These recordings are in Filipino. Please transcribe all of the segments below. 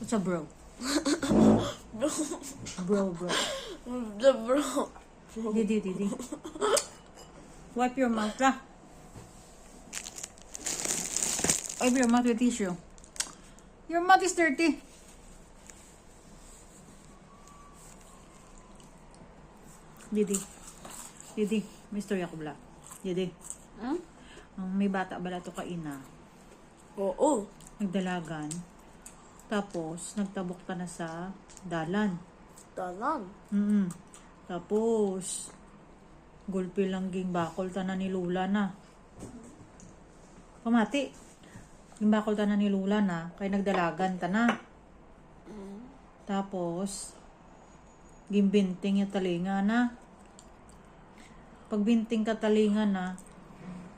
What's a bro? Bro, bro. The bro. Didi, didi. Wipe your mouth lah. Wipe your mouth with tissue. Your mouth is dirty. Didi. Didi, Mr. Yakubla. Didi. Hmm? Ang may bata bala to kaina. Oo. Nagdalagan. Tapos, nagtabok ta na sa dalan. Talan. Mm Tapos, gulpi lang ging bakol ta na ni Lula na. Pamati. Ging bakol ta na ni Lula na, kay nagdalagan ta na. Tapos, gimbinting yung talinga na. Pagbinting ka talinga na,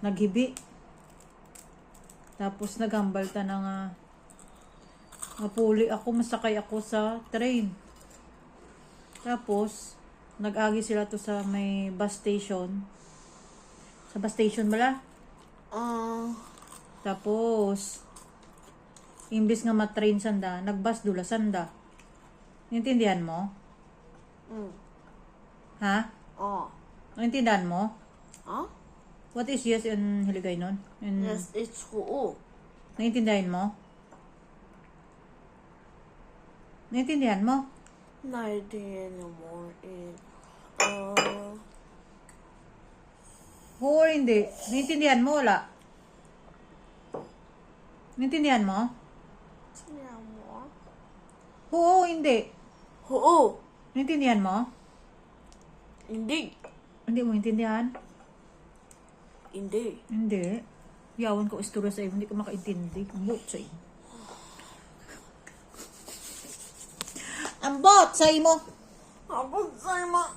naghibi. Tapos nagambal ta na nga, mapuli ako, masakay ako sa train. Tapos, nag-agi sila to sa may bus station. Sa bus station bala. Ah. Tapos, imbis nga matrain sanda, nagbus dula sanda. Naintindihan mo? Mm. Ha? Oh. Naintindihan mo? Huh? What is yes in Hiligay nun? In, Yes, it's oo. Naintindihan mo? Naintindihan mo? Anymore. It, uh, Oo hindi? Naintindihan mo wala? Naintindihan mo? anymore. Oo, hindi. Oo. Naintindihan mo? Hindi. Hindi mo intindihan? Hindi. Hindi. Yawan ko istorya sa iyo, hindi ko makaintindi. Ambot sa imo. Ambot sa imo.